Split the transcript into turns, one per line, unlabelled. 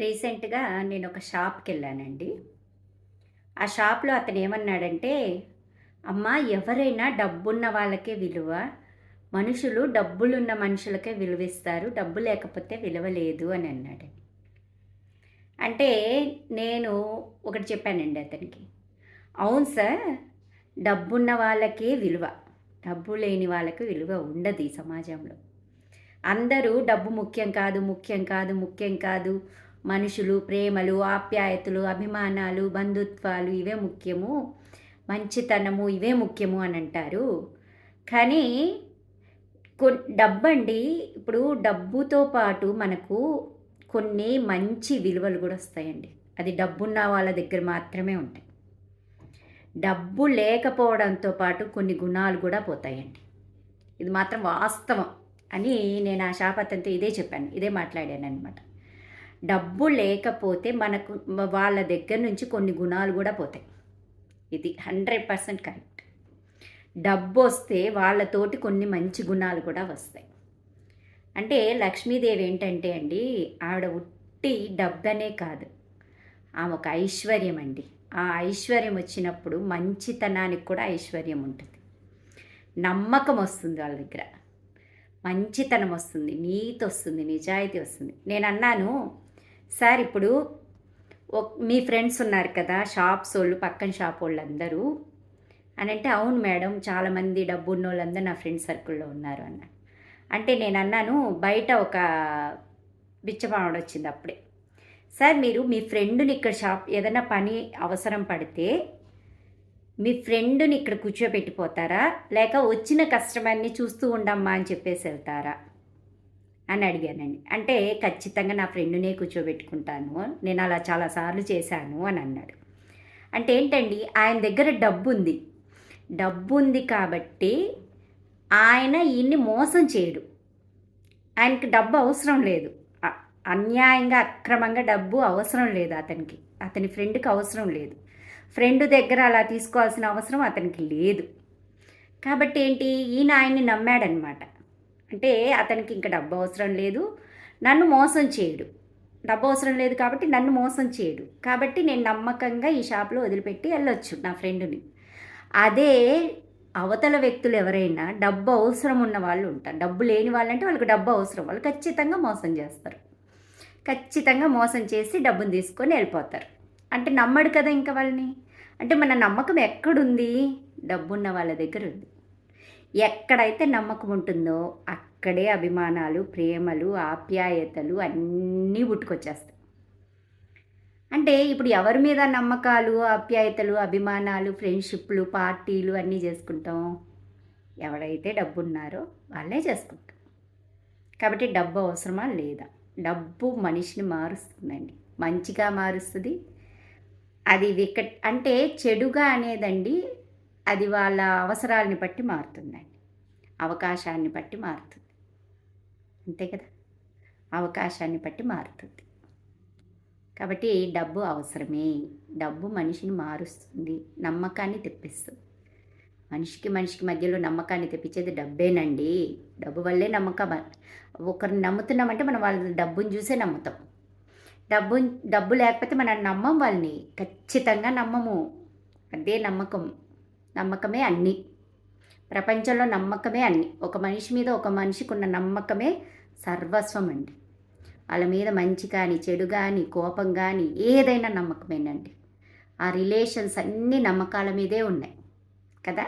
రీసెంట్గా నేను ఒక షాప్కి వెళ్ళానండి ఆ షాప్లో అతను ఏమన్నాడంటే అమ్మ ఎవరైనా డబ్బున్న వాళ్ళకే విలువ మనుషులు డబ్బులున్న మనుషులకే విలువిస్తారు డబ్బు లేకపోతే విలువ లేదు అని అన్నాడు. అంటే నేను ఒకటి చెప్పానండి అతనికి. అవును సార్ డబ్బున్న వాళ్ళకే విలువ డబ్బు లేని వాళ్ళకి విలువ ఉండదు ఈ సమాజంలో. అందరూ డబ్బు ముఖ్యం కాదు ముఖ్యం కాదు ముఖ్యం కాదు మనుషులు ప్రేమలు ఆప్యాయతలు అభిమానాలు బంధుత్వాలు ఇవే ముఖ్యము. మంచితనము ఇవే ముఖ్యము అని అంటారు. కానీ కొ డబ్బండి ఇప్పుడు డబ్బుతో పాటు మనకు కొన్ని మంచి విలువలు కూడా వస్తాయండి. అది డబ్బున్న వాళ్ళ దగ్గర మాత్రమే ఉంటాయి. డబ్బు లేకపోవడంతో పాటు కొన్ని గుణాలు కూడా పోతాయండి. ఇది మాత్రం వాస్తవం అని నేను ఆ శాపతంతో ఇదే చెప్పాను ఇదే మాట్లాడాను అనమాట డబ్బు లేకపోతే మనకు వాళ్ళ దగ్గర నుంచి కొన్ని గుణాలు కూడా పోతాయి. ఇది హండ్రెడ్ పర్సెంట్ కరెక్ట్. డబ్బు వస్తే వాళ్ళతోటి కొన్ని మంచి గుణాలు కూడా వస్తాయి. అంటే లక్ష్మీదేవి ఏంటంటే అండి ఆవిడ ఉట్టి డబ్బనే కాదు. ఆమె ఒక ఐశ్వర్యం అండి. ఆ ఐశ్వర్యం వచ్చినప్పుడు మంచితనానికి కూడా ఐశ్వర్యం ఉంటుంది. నమ్మకం వస్తుంది వాళ్ళ దగ్గర. మంచితనం వస్తుంది నీతి వస్తుంది నిజాయితీ వస్తుంది. నేను అన్నాను సార్ ఇప్పుడు మీ ఫ్రెండ్స్ ఉన్నారు కదా షాప్స్ వాళ్ళు పక్కన షాప్ వాళ్ళు అందరూ అని అంటే అవును మేడం చాలామంది డబ్బు ఉన్న వాళ్ళందరూ నా ఫ్రెండ్ సర్కిల్లో ఉన్నారు అన్న. అంటే నేను అన్నాను బయట ఒక బిచ్చమావిడ వచ్చింది అప్పుడే. సార్ మీరు మీ ఫ్రెండ్ని ఇక్కడ షాప్ ఏదైనా పని అవసరం పడితే మీ ఫ్రెండ్ని ఇక్కడ కూర్చోబెట్టిపోతారా? లేక వచ్చిన కస్టమర్ని చూస్తూ ఉండమ్మా అని చెప్పేసి వెళ్తారా? అని అడిగానండి. అంటే ఖచ్చితంగా నా ఫ్రెండ్నే కూర్చోబెట్టుకుంటాను నేను అలా చాలాసార్లు చేశాను అని అన్నాడు. అంటే ఏంటండి ఆయన దగ్గర డబ్బు ఉంది డబ్బు ఉంది కాబట్టి ఆయన ఈయన్ని మోసం చేయడు. ఆయనకి డబ్బు అవసరం లేదు. అన్యాయంగా అక్రమంగా డబ్బు అవసరం లేదు అతనికి. అతని ఫ్రెండ్కి అవసరం లేదు. ఫ్రెండ్ దగ్గర అలా తీసుకోవాల్సిన అవసరం అతనికి లేదు. కాబట్టి ఏంటి ఈయన ఆయన్ని నమ్మాడనమాట. అంటే అతనికి ఇంకా డబ్బు అవసరం లేదు. నన్ను మోసం చేయడు. డబ్బు అవసరం లేదు కాబట్టి నన్ను మోసం చేయడు. కాబట్టి నేను నమ్మకంగా ఈ షాప్లో వదిలిపెట్టి వెళ్ళొచ్చు నా ఫ్రెండ్ని. అదే అవతల వ్యక్తులు ఎవరైనా డబ్బు అవసరం ఉన్న వాళ్ళు ఉంటారు. డబ్బు లేని వాళ్ళంటే వాళ్ళకి డబ్బు అవసరం. వాళ్ళు ఖచ్చితంగా మోసం చేస్తారు. ఖచ్చితంగా మోసం చేసి డబ్బును తీసుకొని వెళ్ళిపోతారు. అంటే నమ్మడు కదా ఇంకా వాళ్ళని. అంటే మన నమ్మకం ఎక్కడుంది? డబ్బున్న వాళ్ళ దగ్గర ఉంది. ఎక్కడైతే నమ్మకం ఉంటుందో అక్కడే అభిమానాలు ప్రేమలు ఆప్యాయతలు అన్నీ పుట్టుకొచ్చేస్తాయి. అంటే ఇప్పుడు ఎవరి మీద నమ్మకాలు ఆప్యాయతలు అభిమానాలు ఫ్రెండ్షిప్లు పార్టీలు అన్నీ చేసుకుంటాం? ఎవరైతే డబ్బు ఉన్నారో వాళ్ళే చేసుకుంటాం. కాబట్టి డబ్బు అవసరమా లేదా? డబ్బు మనిషిని మారుస్తుందండి. మంచిగా మారుస్తుంది. అది వికట్ అంటే చెడుగా అనేదండి అది వాళ్ళ అవసరాలని బట్టి మారుతుందండి. అవకాశాన్ని బట్టి మారుతుంది. అంతే కదా? అవకాశాన్ని బట్టి మారుతుంది. కాబట్టి డబ్బు అవసరమే. డబ్బు మనిషిని మారుస్తుంది. నమ్మకాన్ని తెప్పిస్తుంది. మనిషికి మనిషికి మధ్యలో నమ్మకాన్ని తెప్పించేది డబ్బేనండి. డబ్బు వల్లే నమ్మకం. ఒకరిని నమ్ముతున్నామంటే మనం వాళ్ళ డబ్బుని చూసే నమ్ముతాం. డబ్బు డబ్బు లేకపోతే మనం నమ్మం వాళ్ళని. ఖచ్చితంగా నమ్మము. అదే నమ్మకం. నమ్మకమే అన్నీ. ప్రపంచంలో నమ్మకమే అన్ని. ఒక మనిషి మీద ఒక మనిషికి ఉన్న నమ్మకమే సర్వస్వం అండి వాళ్ళ మీద మంచి కానీ చెడు కానీ కోపం కానీ ఏదైనా నమ్మకమేనండి. ఆ రిలేషన్స్ అన్నీ నమ్మకాల మీదే ఉన్నాయి. కదా?